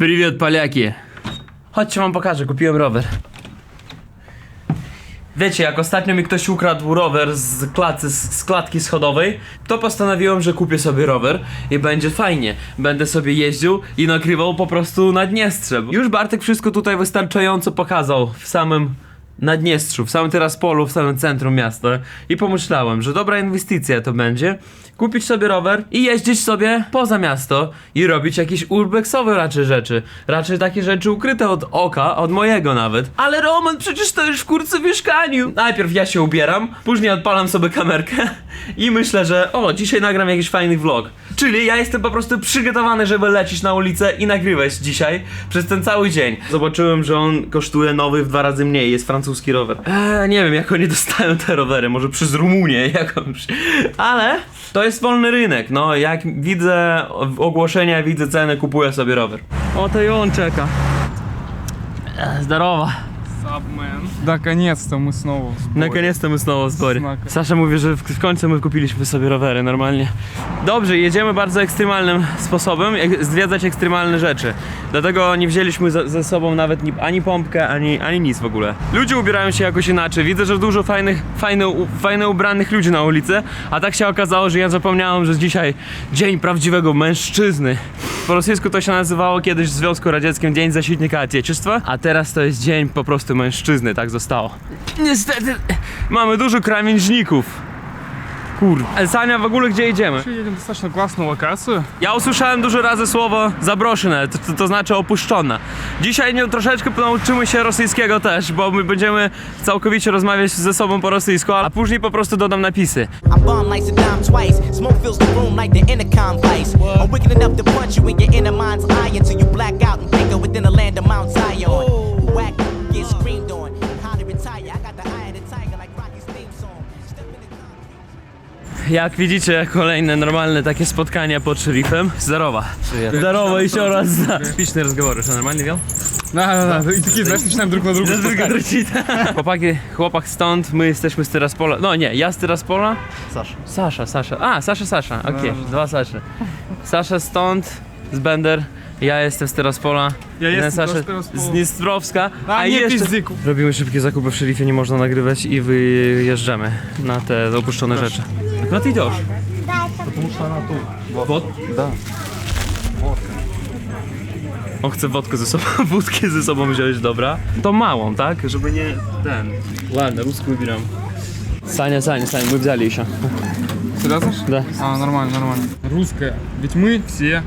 Привет, поляki! Chodźcie wam pokażę, kupiłem rower. Wiecie, jak ostatnio mi ktoś ukradł rower z, klacy, z z klatki schodowej, to postanowiłem, że kupię sobie rower i będzie fajnie. Będę sobie jeździł i nagrywał po prostu Naddniestrze. Już Bartek wszystko tutaj wystarczająco pokazał w samym Naddniestrzu, w samym teraz polu, w samym centrum miasta i pomyślałem, że dobra inwestycja to będzie kupić sobie rower i jeździć sobie poza miasto i robić jakieś urbexowe raczej rzeczy. Raczej takie rzeczy ukryte od oka, od mojego nawet. Ale Roman, przecież to już w kurce w mieszkaniu. Najpierw ja się ubieram, później odpalam sobie kamerkę i myślę, że o, dzisiaj nagram jakiś fajny vlog. Czyli ja jestem po prostu przygotowany, żeby lecieć na ulicę i nagrywać dzisiaj przez ten cały dzień. Zobaczyłem, że on kosztuje nowy w dwa razy mniej, jest francuski rower. Eee, nie wiem, jak oni dostają te rowery, może przez Rumunię jakąś. Ale to jest wolny rynek, no jak widzę ogłoszenia, widzę ceny, kupuję sobie rower. O, to i on czeka. Eee, Zdarowa. Subman. Наконец-то мы снова в сборе. Наконец-то my znowu w zbory. Znak. Sasza mówi, że w w końcu my kupiliśmy sobie rowery normalnie. Dobrze, jedziemy bardzo ekstremalnym sposobem, jak- zwiedzać ekstremalne rzeczy. Dlatego nie wzięliśmy ze, ze sobą nawet ni, ani pompkę, ani, ani nic w ogóle. Ludzie ubierają się jakoś inaczej. Widzę, że dużo fajnych, fajne, u- fajne ubranych ludzi na ulicy, a tak się okazało, że ja zapomniałem, że dzisiaj dzień prawdziwego mężczyzny. Po rosyjsku to się nazywało kiedyś w Związku Radzieckim Dzień Zasiednika Отечества, a teraz to jest dzień po prostu mężczyzny, mężczyzny, tak zostało. Niestety, mamy dużo krawężników. Kur... Elsania, w ogóle gdzie idziemy? Przyjedziemy dostać na własną lokację. Ja usłyszałem dużo razy słowo zabroszone, to, to, to, znaczy opuszczona. Dzisiaj nie, troszeczkę nauczymy się rosyjskiego też, bo my będziemy całkowicie rozmawiać ze sobą po rosyjsku, a później po prostu dodam napisy. I'm dreamed on. How to retire, I got the eye of the tiger like Rocky's theme song. Jak widzicie, kolejne normalne takie spotkania pod szerifem. Zdarowa. Zdarowo i się oraz zna. Spiczne rozgowory, to normalnie wiał? No, no, no, no. I taki weszliśmy tam druk na drugi. Chłopaki, chłopak stąd, my jesteśmy z Tyraspola. No nie, ja z Tyraspola. Sasza. Sasza, Sasza. A, Sasza, Sasza. Okej, no. dwa Sasze. Sasza stąd, z Bender. Ja jestem z Tyraspola. Ja Jeden jestem Sasza z Tyraspola. z Dnistrowska. A nie pizdyku. Robimy szybkie zakupy w szerifie, nie można nagrywać i wyjeżdżamy na te opuszczone rzeczy. No ty idziesz. Потому что она тут. Wod? Да. On chce wodkę ze sobą, wódkę ze sobą wziąć, dobra. To małą, tak? Żeby nie ten. Ладно, русскую берем. Саня, Саня, Саня, мы взяли еще. Серьезно? Да. А, нормально, нормально. Русская. Ведь мы все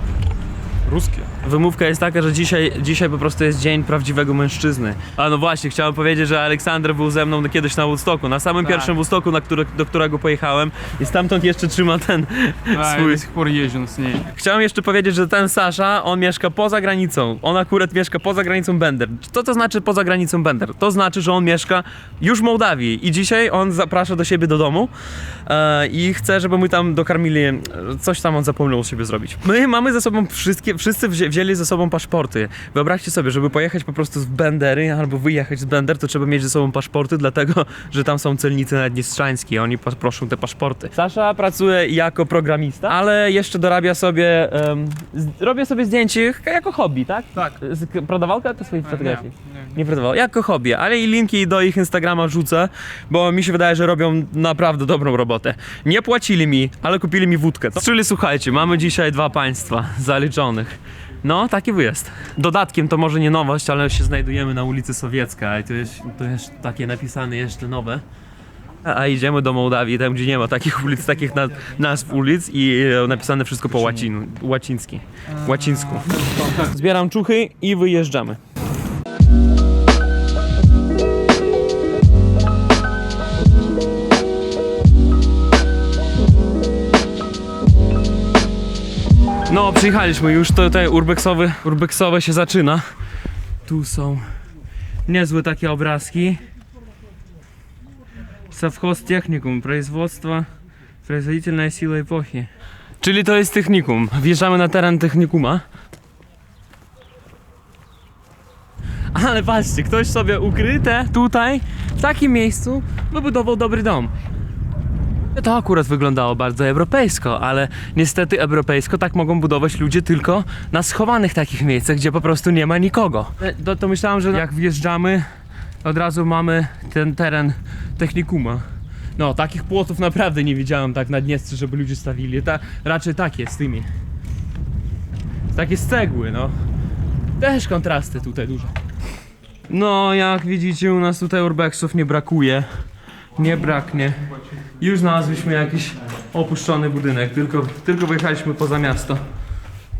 русские. Wymówka jest taka, że dzisiaj, dzisiaj po prostu jest dzień prawdziwego mężczyzny. A no właśnie, chciałem powiedzieć, że Aleksander był ze mną kiedyś na Woodstocku, na samym Tak. pierwszym Woodstocku, na który, do którego pojechałem i stamtąd jeszcze trzyma ten Да, я swój... до сих пор езжу с ней. Chciałem jeszcze powiedzieć, że ten Sasza, on mieszka poza granicą. On akurat mieszka poza granicą Bender. Co to znaczy poza granicą Bender? To znaczy, że on mieszka już w Mołdawii i dzisiaj on zaprasza do siebie do domu e, i chce, żeby my tam dokarmili, e, coś tam on zapomniał u siebie zrobić. My mamy ze sobą wszystkie, wszyscy wzię, wzięli ze sobą paszporty. Wyobraźcie sobie, żeby pojechać po prostu z Bendery albo wyjechać z Bender, to trzeba mieć ze sobą paszporty, dlatego, że tam są celnicy naddniestrzańskie, oni proszą te paszporty. Sasza pracuje jako programista, ale jeszcze dorabia sobie, um, robię sobie zdjęcie jako hobby, tak? Tak. Prodawał te swoje e, fotografie? Nie, nie, nie. nie prodawał, jako hobby, ale i linki do ich Instagrama rzucę, bo mi się wydaje, że robią naprawdę dobrą robotę. Nie płacili mi, ale kupili mi wódkę. Czyli słuchajcie, mamy dzisiaj dwa państwa zaliczone zaliczonych. No, taki wyjazd. Dodatkiem to może nie nowość, ale się znajdujemy na ulicy Sowiecka i to jest, to jest takie napisane jeszcze nowe. A a idziemy do Mołdawii, tam gdzie nie ma takich ulic, takich na, nazw ulic i e, napisane wszystko po łacinu, łaciński, łacińsku. Zbieram czuchy i wyjeżdżamy. No, przyjechaliśmy już, to tutaj urbexowy, urbexowe się zaczyna. Tu są niezłe takie obrazki. Совхоз техникум, производство, производительная сила эпохи. Czyli to jest technikum. Wjeżdżamy na teren technikuma. Ale patrzcie, ktoś sobie ukryte tutaj, w takim miejscu, wybudował dobry dom. To akurat wyglądało bardzo europejsko, ale niestety europejsko tak mogą budować ludzie tylko na schowanych takich miejscach, gdzie po prostu nie ma nikogo. E, To, to myślałem, że jak wjeżdżamy, od razu mamy ten teren technikuma. No, takich płotów naprawdę nie widziałem tak na Dniestrze, żeby ludzie stawili. Ta, raczej takie z tymi. Takie z cegły, no. Też kontrasty tutaj duże. No, jak widzicie, u nas tutaj urbexów nie brakuje Nie braknie. Już znalazłyśmy jakiś opuszczony budynek, tylko, tylko wyjechaliśmy poza miasto.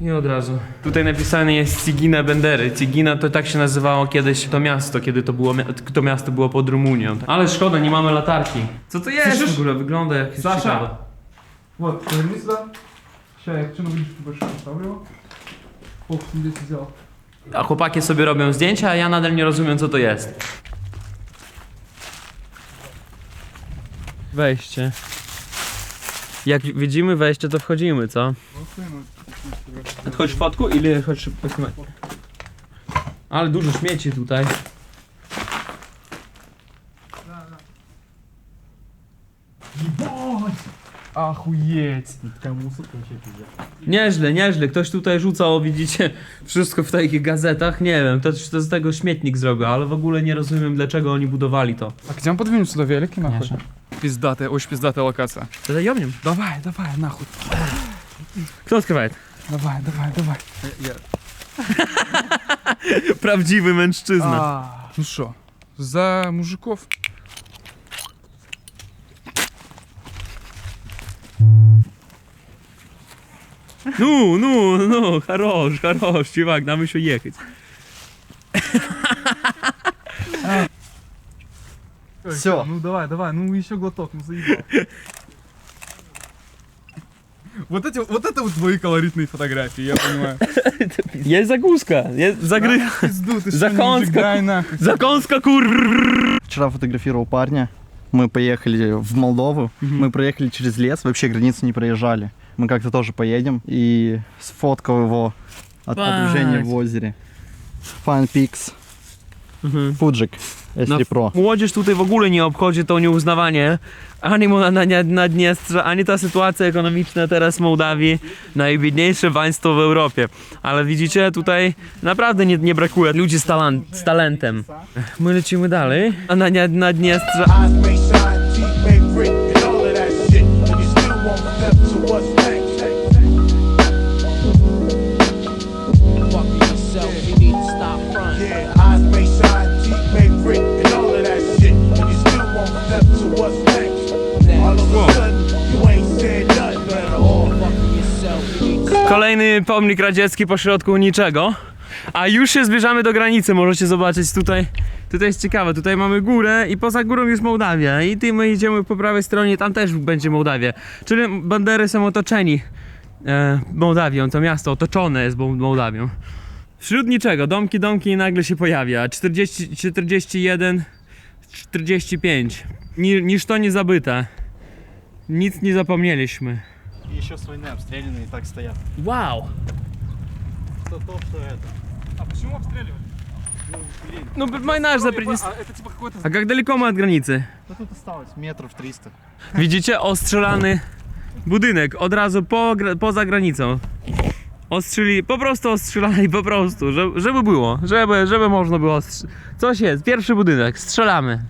I od razu. Tutaj napisane jest Cigina Bendery. Cigina to tak się nazywało kiedyś to miasto, kiedy to, było, mia- to miasto było pod Rumunią. Ale szkoda, nie mamy latarki. Co to jest Słyszysz? w ogóle? Wygląda jak Sasza? ciekawe. Вот, поверни сюда. Сейчас я хочу увидеть, больше поставлю. Ох, здесь взял. A chłopaki sobie robią zdjęcia, a ja nadal nie rozumiem co to jest. wejście. Jak widzimy wejście, to wchodzimy, co? Choć w fotku, ile choć szybko Ale dużo śmieci tutaj. Ach, ujec, temu suką się pije. Nieźle, nieźle. Ktoś tutaj rzucał, widzicie, wszystko w takich gazetach. Nie wiem, to, to z tego śmietnik zrobił, ale w ogóle nie rozumiem, dlaczego oni budowali to. A gdzie on podwinił co do wielki Nie, Пиздатая, очень пиздатая локация. To jomniem. Давай, давай, нахуй. Kto odkrywa? Давай, давай, давай. Prawdziwy mężczyzna. А, ну что, за мужиков. Ну, ну, ну, хорош, хорош, чувак, нам еще ехать. Все. Ну давай, давай, ну еще глоток, ну заебал. Вот эти, вот это вот твои колоритные фотографии, я понимаю. Jest zagłuska, jest zagry... Пизду, ты Закон что, мужик, скак- дай нахуй. Zakąska kur... Вчера фотографировал парня. Мы поехали в Молдову. Мы проехали через лес, вообще границу не проезжали. Мы как-то тоже поедем и сфоткал его от погружения в озере. Fun Mhm. Fudżyk, jeśli no, pro. Młodzież tutaj w ogóle nie obchodzi to nieuznawanie ani na Naddniestrza, ani ta sytuacja ekonomiczna teraz w Mołdawii, najbiedniejsze państwo w Europie. Ale widzicie, tutaj naprawdę nie, nie brakuje ludzi z, z talentem. My lecimy dalej, a na Naddniestrze... Kolejny pomnik radziecki pośrodku niczego. A już się zbliżamy do granicy, możecie zobaczyć tutaj. Tutaj jest ciekawe, tutaj mamy górę i poza górą jest Mołdawia. I ty my idziemy po prawej stronie, tam też będzie Mołdawia. Czyli bandery są otoczeni e, Mołdawią, to miasto otoczone jest Moł- Mołdawią. Wśród niczego, domki, domki i nagle się pojawia. 40, 41, 45. Ni, niż to nie zabyte. Nic nie zapomnieliśmy И еще с войны обстрелянные так стоят. Wow! Это то, что это. А почему обстреливали? Ну, майнаж за Приднес- А это типа какой-то... A jak daleko my od granicy? Да тут осталось метров 300. Widzicie ostrzelany budynek od razu po, gra- poza granicą. Ostrzeli, po prostu ostrzelali, po prostu, żeby, żeby było, żeby, żeby można było ostrz- Coś jest, pierwszy budynek, strzelamy.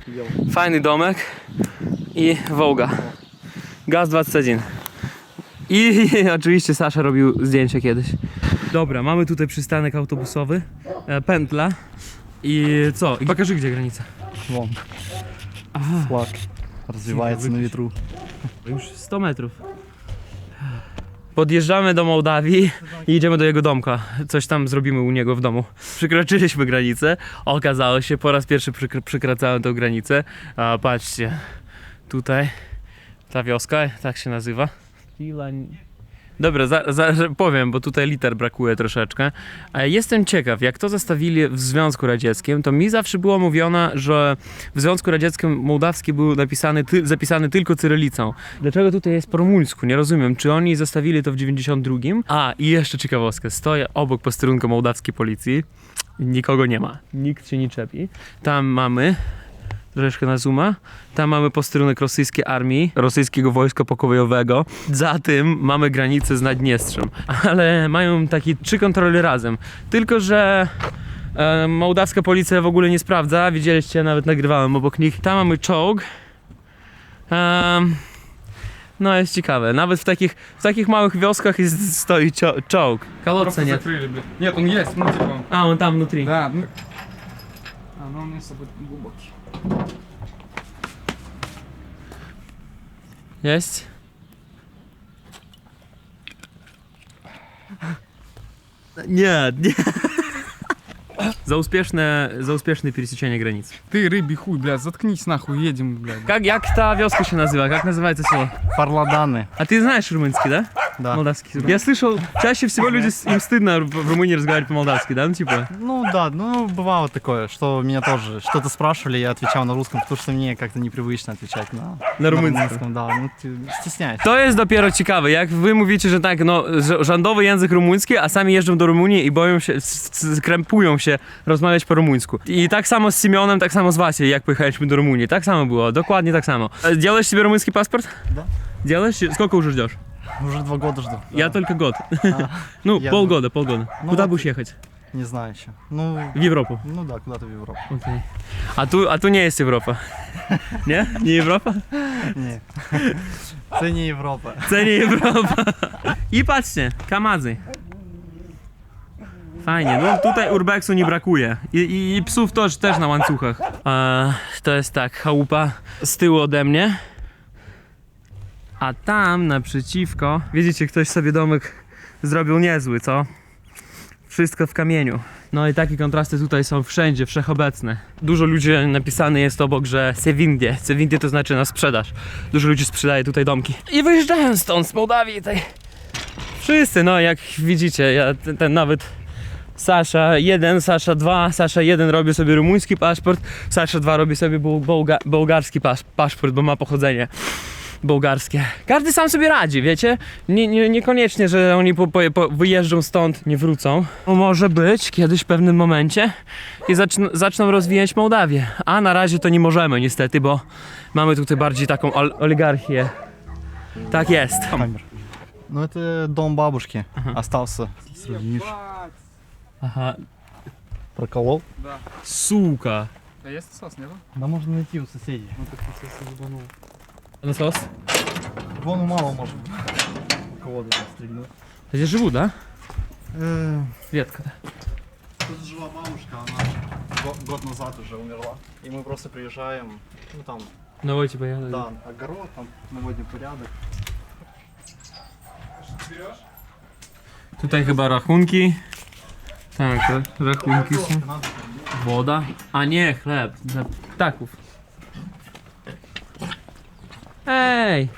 Fajny domek i Wołga. Gaz 21. I oczywiście Sasza robił zdjęcie kiedyś. Dobra, mamy tutaj przystanek autobusowy, e, pętla i co? I pokażę gdzie granica. Вон. Флаг развивается на ветру. Już 100 metrów. Podjeżdżamy do Mołdawii i idziemy do jego domka. Coś tam zrobimy u niego w domu. Przekroczyliśmy granicę. Okazało się, po raz pierwszy przekr- przekraczałem tę granicę. A patrzcie, tutaj ta wioska, tak się nazywa. Pilań- Dobra, za, za, powiem, bo tutaj liter brakuje troszeczkę. A Jestem ciekaw, jak to zestawili w Związku Radzieckim, to mi zawsze było mówione, że w Związku Radzieckim mołdawski był napisany, ty, zapisany tylko cyrylicą. Dlaczego tutaj jest po rumuńsku? Nie rozumiem. Czy oni zostawili to w 92? A, i jeszcze ciekawostka. Stoję obok posterunku mołdawskiej policji. Nikogo nie ma. Nikt się nie czepi. Tam mamy troszeczkę na zooma. Tam mamy posterunek rosyjskiej armii, rosyjskiego wojska pokojowego. Za tym mamy granicę z Naddniestrzem. Ale mają takie trzy kontrole razem. Tylko, że e, mołdawska policja w ogóle nie sprawdza. Widzieliście, nawet nagrywałem obok nich. Tam mamy czołg. Em, no jest ciekawe. Nawet w takich, w takich małych wioskach jest, stoi czo- czołg. Kolodce Просто nie. закрыли, блядь. Нет, он есть, ну типа. A, on tam внутри. Да, ну. А, ну он не особо глубокий. Есть? Нет, нет. За успешное, за успешное пересечение границ. Ты рыбий хуй, блядь, заткнись нахуй, едем, блядь. Как, як та вёска еще называется? Как называется слово? Фарладаны. А ты знаешь румынский, да? Да. Молдавский. Я слышал, чаще всего люди, им стыдно в Румынии разговаривать по-молдавски, да? Ну, типа. Ну да, ну бывало такое, что меня тоже что-то спрашивали, я отвечал на русском, потому что мне как-то непривычно отвечать на, На румынском. да, ну стесняюсь. To jest dopiero ciekawe, jak wy mówicie, że tak, no, rządowy język rumuński, a sami jeżdżą do Rumunii i boją się, krępują się rozmawiać po rumuńsku. I tak samo z Simeonem, tak samo z Wasią, jak pojechaliśmy do Rumunii. Tak samo było, dokładnie tak samo. Делаешь себе румынский паспорт? Да. Делаешь? Сколько уже ждешь? Уже два года жду. Я только год. А, Ну, Я полгода, полгода. Ну, Куда вот- будешь ехать? Не знаю еще. Ну, В Европу. ну да, куда-то в Европу. Окей. А tu, a tu nie jest Europa. Nie? Nie Europa? Не. Это не Европа. To nie Europa. I patrzcie, Kamazy. Fajnie, no tutaj urbexu nie brakuje. I, i, i psów też, też na łańcuchach. A, to jest tak, chałupa z tyłu ode mnie. A tam naprzeciwko, widzicie, ktoś sobie domek zrobił niezły, co? Wszystko w kamieniu. No i takie kontrasty tutaj są wszędzie, wszechobecne. Dużo ludzi napisane jest obok, że Sevindie. Sevindie to znaczy na sprzedaż. Dużo ludzi sprzedaje tutaj domki. I wyjeżdżają stąd, z Mołdawii tej. Wszyscy, no jak widzicie, ja ten, ten nawet Sasza 1, Sasza 2, Sasza 1 robi sobie rumuński paszport, Sasza 2 robi sobie buł- bułga, bułgarski pasz, paszport, bo ma pochodzenie bułgarskie. Każdy sam sobie radzi, wiecie? Nie, nie, niekoniecznie, że oni po, po, po wyjeżdżą stąd, nie wrócą. Może być kiedyś w pewnym momencie i zaczną, zaczną rozwijać Mołdawię. A na razie to nie możemy niestety, bo mamy tutaj bardziej taką ol, oligarchię. Tak jest. Камер. Ну это дом бабушки. Остался. Сравнишь. Aha, Проколол. suka. А есть сос, нет? Да можно найти у соседей. Ну так сос ебанул. Насос? Вон у мало можно. У кого-то там стрельнуть. Здесь живут, да? Э, Редко. Тут жила бабушка, она го- год назад уже умерла. И мы просто приезжаем, ну там, Ну, типа, я... да, огород, там наводим порядок. Tutaj chyba rachunki. Tak, rachunki są. Woda. A nie, chleb. Dla ptaków. Ej!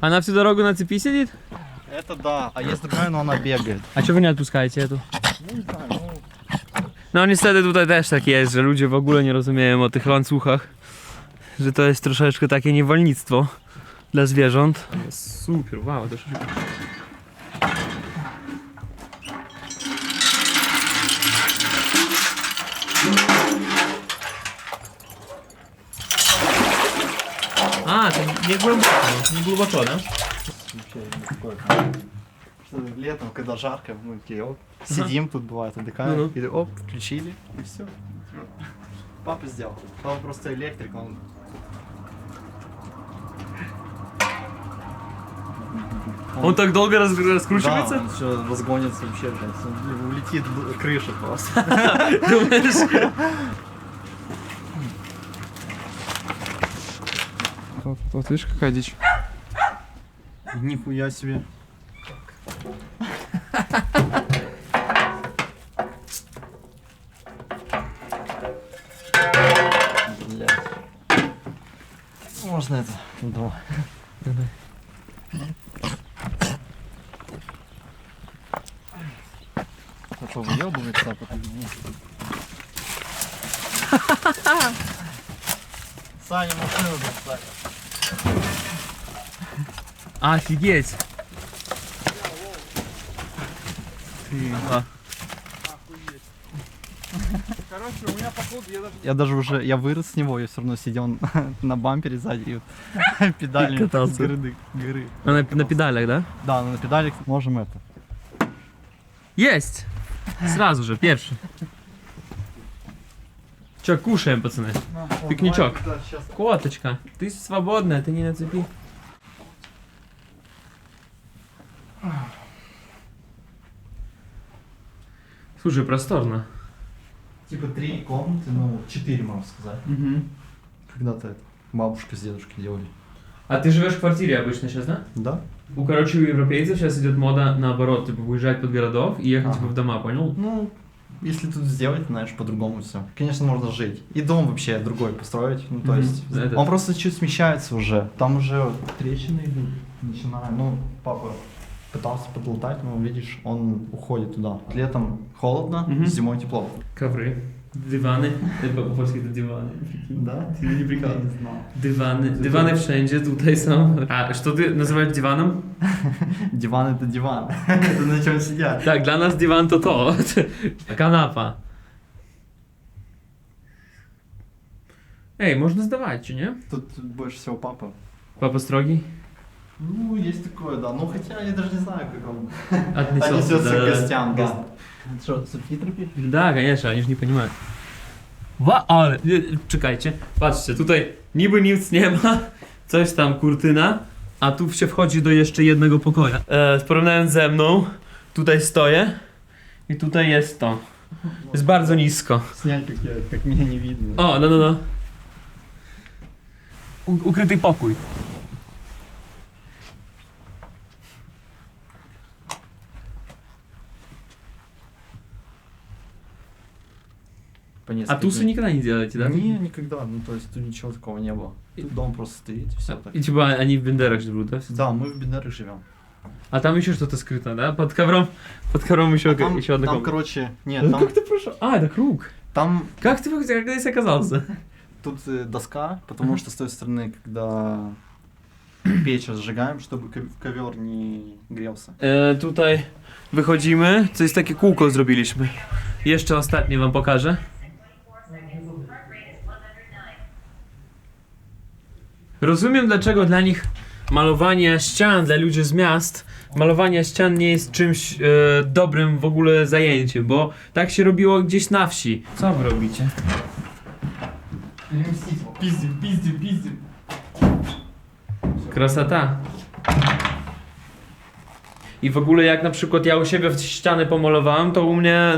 Она всю дорогу на цепи сидит? Это да, а есть другая, но она бегает. A czego nie odpuszczajcie tu? No niestety tutaj też tak jest, że ludzie w ogóle nie rozumieją o tych łańcuchach. Że to jest troszeczkę takie niewolnictwo dla zwierząt. Super, wow, to szybko. Głęboko, nie głęboko, no? Что Летом, когда жарко, мы такие, оп, сидим тут, бывает, отдыхаем, и оп, включили, и все. Папа сделал. Папа просто электрик, он Он так долго раз- Да, раскручивается? он все разгонится вообще, блядь. Он улетит крыша просто. Думаешь? Вот, видишь, какая дичь. Нихуя себе. Можно это? Давай. Давай. А что, выебывается? а потом не? Саня, машину достать. Офигеть! Ты, а. Короче, у меня походу, я даже... Я даже уже, я вырос с него, я все равно сидел на бампере сзади и вот педали с горы. горы. А на, на педалях, да? Да, на педалях можем это. Есть! Сразу же, pierwszy. Че, кушаем, пацаны? Пикничок. Коточка, ты свободная, ты не на цепи. Слушай, просторно. Типа три комнаты, ну четыре, можно сказать. Когда-то это бабушка с дедушкой делали. А ты живешь в квартире обычно сейчас, да? Да? У, короче, у европейцев сейчас идет мода наоборот, типа выезжать под городов и ехать Ага. типа в дома, понял? Ну, если тут сделать, знаешь, по-другому все. Конечно, можно жить. И дом вообще другой построить. Ну, то Мгм. есть, Это- он просто чуть смещается уже. Там уже трещины идут, начиная. Ну, папа пытался подлатать, но видишь, он уходит туда. Летом холодно, Мгм. зимой тепло. Ковры, дивany, po polsku to dywany. Да? Ty nie знал. Dywany, dywany wszędzie tutaj są. A, что ты называешь диваном? Диван это диван. это на чем сидят. Tak, dla nas dywan to to. Kanapa. Ej, można zdawać, czy nie? Тут больше всего папа. Papa strogi? Ну, есть такое, да. Ну, хотя я даже не знаю, как он Отнесется, отнесется да, к гостям. да. Да. Что, субтитры пишешь? Да, конечно, они же nie понимают. Wa, ale, nie, czekajcie, patrzcie, tutaj niby nic nie ma, coś tam, kurtyna, a tu się wchodzi do jeszcze jednego pokoja. E, porównując ze mną, tutaj stoję i tutaj jest to. Jest bardzo nisko. Снять, как, я, как меня не видно. O, no, no, no. U, ukryty pokój. По несколько sobie дней. никогда не делаете, да? Не, никогда. Ну, то есть тут ничего такого не было. Тут дом просто стоит, все так. I chyba ani w Benderach живут, да? Да, мы в Бендерах живем. A tam еще что-то скрыто, да? Под ковром, под ковром еще, А там, еще одна там, короче, нет, Ну там, как ты прошел? А, это круг. там Как ты как здесь оказался? тут э, доска, потому что с той стороны, когда печь разжигаем, чтобы ков- ковер не грелся. E, tutaj wychodzimy, to jest takie kółko zrobiliśmy. Jeszcze ostatnie wam pokażę. Rozumiem dlaczego dla nich malowanie ścian, dla ludzi z miast, malowanie ścian nie jest czymś e, dobrym w ogóle zajęciem, bo tak się robiło gdzieś na wsi. Co wy robicie? Pizdy, pizdy, pizdy. Krasota. I w ogóle jak na przykład ja u siebie w ściany pomolowałem, to u mnie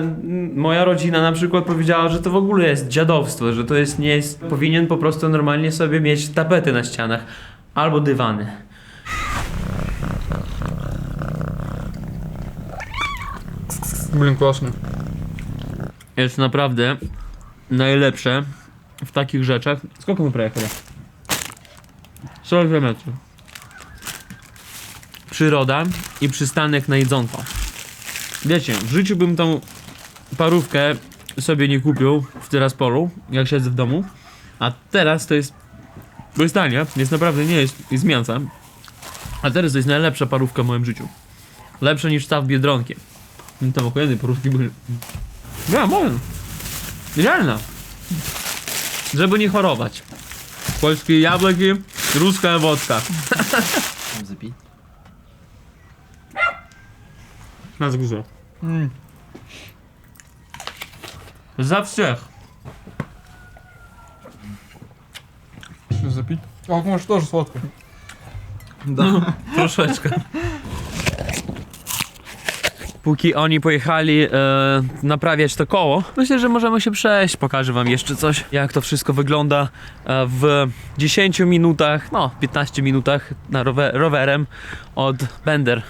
moja rodzina na przykład powiedziała, że to w ogóle jest dziadowstwo, że to jest nie jest. Powinien po prostu normalnie sobie mieć tapety na ścianach albo dywany. Blin własny. Jest naprawdę najlepsze w takich rzeczach. Skąd mu prawie chyba? 40 metrów. Przyroda i przystanek na jedzonko. Wiecie, w życiu bym tą parówkę sobie nie kupił w Tyraspolu, jak siedzę w domu. A teraz to jest. Bo jest tanie, jest naprawdę nie jest, jest mięsa. A teraz to jest najlepsza parówka w moim życiu. Lepsza niż ta w Biedronkie. Tam okojone parówki były. Ja, może. Idealna. Żeby nie chorować. Polskie jabłki, ruska wodka. na wzgórze. Mm. Za wszech. Chcesz zapić? O, masz też słodko. Da. No, troszeczkę. Póki oni pojechali e, naprawiać to koło, myślę, że możemy się przejść. Pokażę wam jeszcze coś, jak to wszystko wygląda e, w 10 minutach, no 15 minutach na rower, rowerem od Bender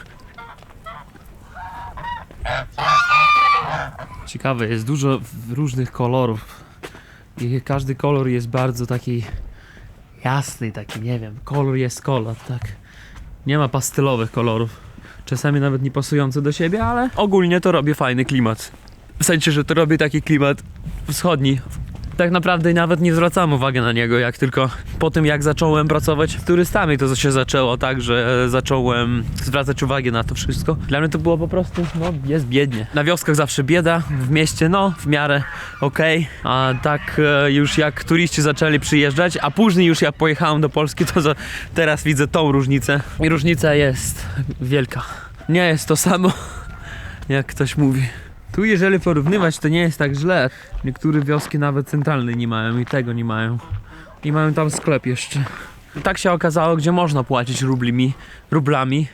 Ciekawe, jest dużo różnych kolorów. I każdy kolor jest bardzo taki jasny, taki nie wiem, kolor jest kolor, tak. Nie ma pastelowych kolorów. Czasami nawet nie pasujące do siebie, ale ogólnie to robię fajny klimat. W sensie, że to robię taki klimat wschodni, tak naprawdę nawet nie zwracałem uwagi na niego, jak tylko po tym jak zacząłem pracować z turystami, to się zaczęło tak, że zacząłem zwracać uwagę na to wszystko. Dla mnie to było po prostu, no jest biednie. Na wioskach zawsze bieda, w mieście no w miarę okej, a tak e, już jak turyści zaczęli przyjeżdżać, a później już jak pojechałem do Polski, to za, teraz widzę tą różnicę i różnica jest wielka. Nie jest to samo, jak ktoś mówi. Tu jeżeli porównywać, to nie jest tak źle. Niektóre wioski nawet centralne nie mają i tego nie mają. I mają tam sklep jeszcze. Tak się okazało, gdzie można płacić rublimi, rublami,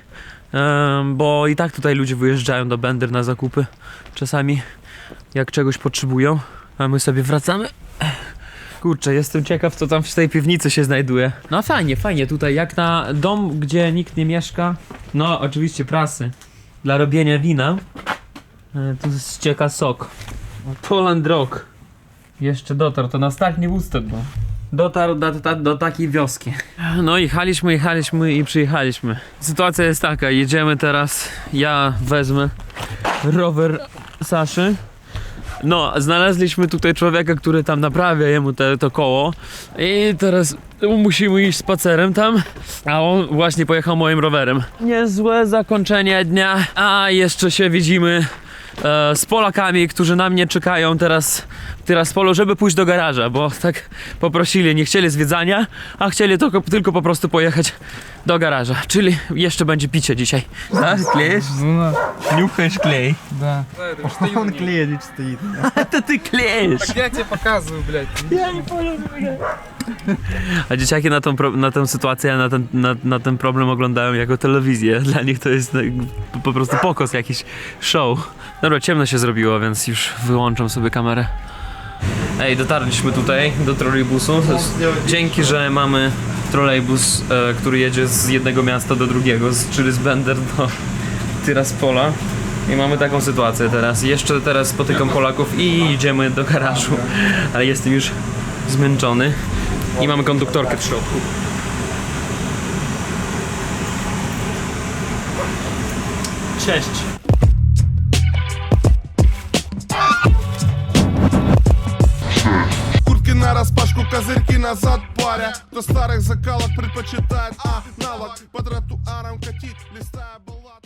em, bo i tak tutaj ludzie wyjeżdżają do Bender na zakupy czasami, jak czegoś potrzebują, a my sobie wracamy. Kurczę, jestem ciekaw, co tam w tej piwnicy się znajduje. No fajnie, fajnie, tutaj jak na dom, gdzie nikt nie mieszka. No, oczywiście prasy dla robienia wina. E, Tu ścieka sok. Poland Rock. Jeszcze dotarł, to na ostatni ustek był. Dotarł do, do, do takiej wioski. No jechaliśmy, jechaliśmy i przyjechaliśmy. Sytuacja jest taka, jedziemy teraz, ja wezmę rower Saszy. No, znaleźliśmy tutaj człowieka, który tam naprawia jemu te, to koło i teraz musimy iść spacerem tam, a on właśnie pojechał moim rowerem. Niezłe zakończenie dnia, a jeszcze się widzimy z Polakami, którzy na mnie czekają teraz, teraz w polu, żeby pójść do garaża, bo tak poprosili, nie chcieli zwiedzania, a chcieli tylko, tylko po prostu pojechać do garaża, czyli jeszcze będzie picie dzisiaj. Tak, klejesz? Ну, Niuchasz klej. да. Он клеить стоит. To ty klejesz! Я тебе показываю, блядь. A dzieciaki na tą, pro- na tę sytuację, na ten, na, na ten problem oglądają jako telewizję. Dla nich to jest tak, po- po prostu pokos, jakiś show. Dobra, ciemno się zrobiło, więc już wyłączam sobie kamerę. Ej, dotarliśmy tutaj do trolejbusu. Dzięki, że mamy trolejbus, e, który jedzie z jednego miasta do drugiego, z, czyli z Bender do Tyraspola. I mamy taką sytuację teraz. Jeszcze teraz spotykam Polaków i idziemy do garażu. Ale jestem już zmęczony. I mamy konduktorkę w środku. Cześć. Козырьки назад паря. Кто старых закалок предпочитает аналог По тротуарам катить, листая баллад